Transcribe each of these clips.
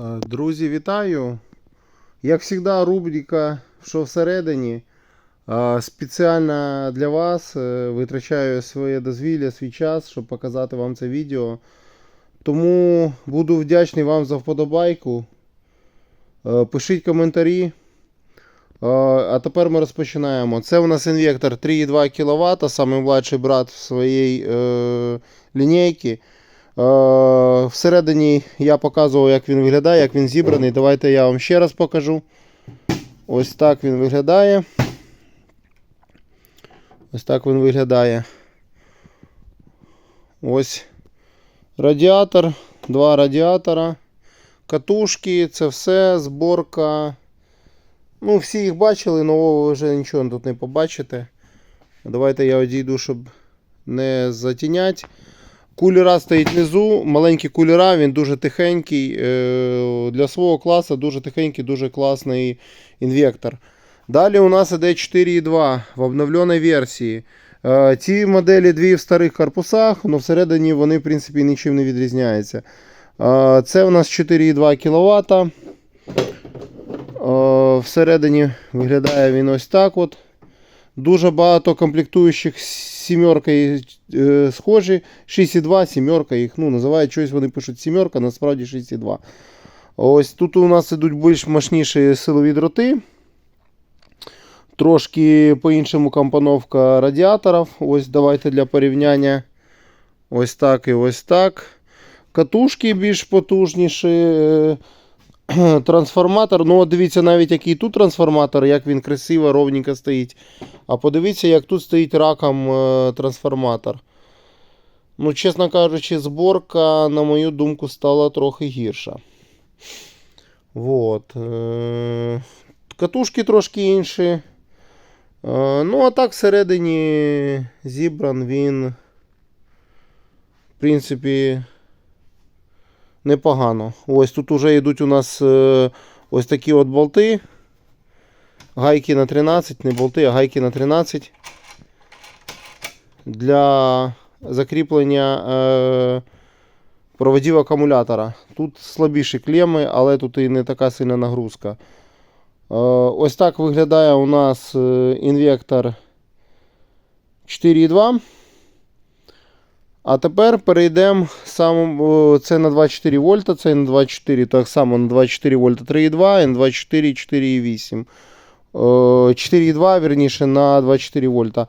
Е, Друзі, вітаю! Як завжди, рубрика що всередині. Е, Спеціально для вас е, витрачаю своє дозвілля, свій час, щоб показати вам це відео. Тому буду вдячний вам за вподобайку. Пишіть коментарі. А тепер ми розпочинаємо. Це у нас інвектор 3,2 кВт, самий брат своєї лінійки. Е, Всередині я показував, як він виглядає, як він зібраний. Давайте я вам ще раз покажу. Ось так він виглядає. Ось так він виглядає. Ось радіатор, два радіатора, катушки, це все, зборка. Ну, всі їх бачили, нового вже нічого тут не побачите. Давайте я одійду, щоб не затінять. Кулера стоїть внизу, маленькі кулера, він дуже тихенький. е, Для свого класу дуже тихенький, дуже класний інвектор. Далі у нас іде 4.2 в обновленій версії. Е, Ці моделі дві в старих корпусах, але всередині вони в принципі нічим не відрізняються. Е, Це у нас 4,2 кВт. Всередині виглядає він ось так. от. Дуже багато комплектуючих з сімеркою е, схожі. 6,2, сімерка їх ну, називають щось, вони пишуть сімерка, насправді 6,2. Ось тут у нас ідуть більш мощніші силові дроти. Трошки по-іншому компоновка радіаторів. Ось давайте для порівняння. Ось так і ось так. Катушки більш потужніші. Трансформатор. Ну, от дивіться, навіть який тут трансформатор, як він красиво, ровненько стоїть. А подивіться, як тут стоїть раком е, трансформатор. Ну, чесно кажучи, зборка, на мою думку, стала трохи гірша. Вот. Е, Катушки трошки інші. Е, Ну, а так всередині зібран він. В принципі, непогано. Ось тут вже йдуть у нас е, ось такі от болти. Гайки на 13, не болти, а гайки на 13. Для закріплення е, проводів акумулятора. Тут слабіші клеми, але тут і не така сильна нагрузка. Е, ось так виглядає у нас інвектор 4.2. А тепер перейдемо сам, це на 24 вольта, це на 24, так само на 24 вольта 3,2 і на 24 4,8. Е, 4,2, верніше, на 24 вольта.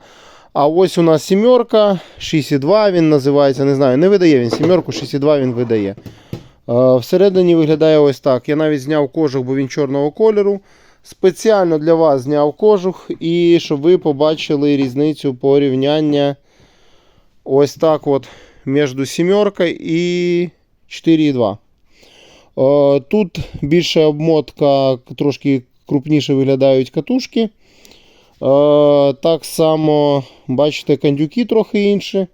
А ось у нас сімерка, 6,2 він називається. Не знаю, не видає він сімерку, 6,2 він видає. Е, Всередині виглядає ось так. Я навіть зняв кожух, бо він чорного кольору. Спеціально для вас зняв кожух, і щоб ви побачили різницю порівняння. Ось так от між сімеркою і 4,2. Е, Тут більше обмотка, трошки крупніше виглядають катушки. Е, Так само, бачите, кандюки трохи інші.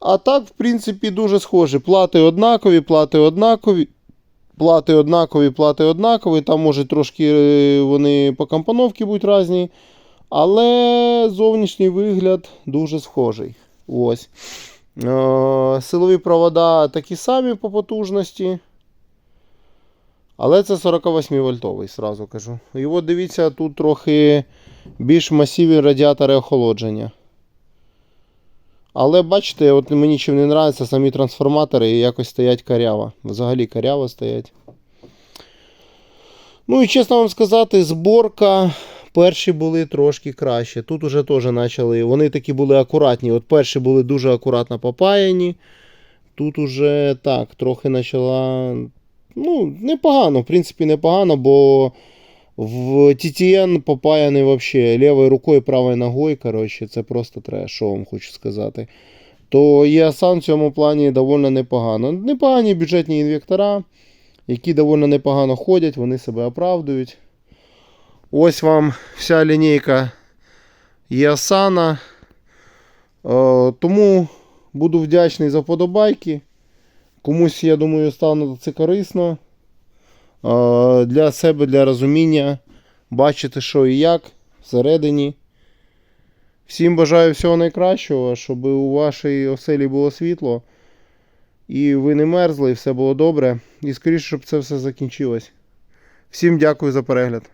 А так, в принципі, дуже схожі. Плати однакові, плати однакові. Плати однакові, плати однакові. Там, може, трошки е, вони по компоновці будуть різні. Але зовнішній вигляд дуже схожий. Ось. Е, Силові провода такі самі по потужності. Але це 48 вольтовий, сразу кажу. І от дивіться, тут трохи більш масивні радіатори охолодження. Але бачите, от мені чим не подобається, самі трансформатори якось стоять каряво. Взагалі каряво стоять. Ну і чесно вам сказати, зборка. Перші були трошки краще. Тут уже теж почали. Вони такі були акуратні. От перші були дуже акуратно попаяні. Тут уже так, трохи почала. Ну, непогано, в принципі, непогано, бо в TTN попаяний взагалі лівою рукою, правою ногою. Коротше, це просто треш, що вам хочу сказати. То ESAN в цьому плані доволі непогано. Непогані бюджетні інвектора, які доволі непогано ходять, вони себе оправдують. Ось вам вся лінійка Ясана. Тому буду вдячний за вподобайки. Комусь, я думаю, стане це корисно. Е, Для себе, для розуміння. Бачити, що і як всередині. Всім бажаю всього найкращого, щоб у вашій оселі було світло. і ви не мерзли, і все було добре. І скоріше, щоб це все закінчилось. Всім дякую за перегляд.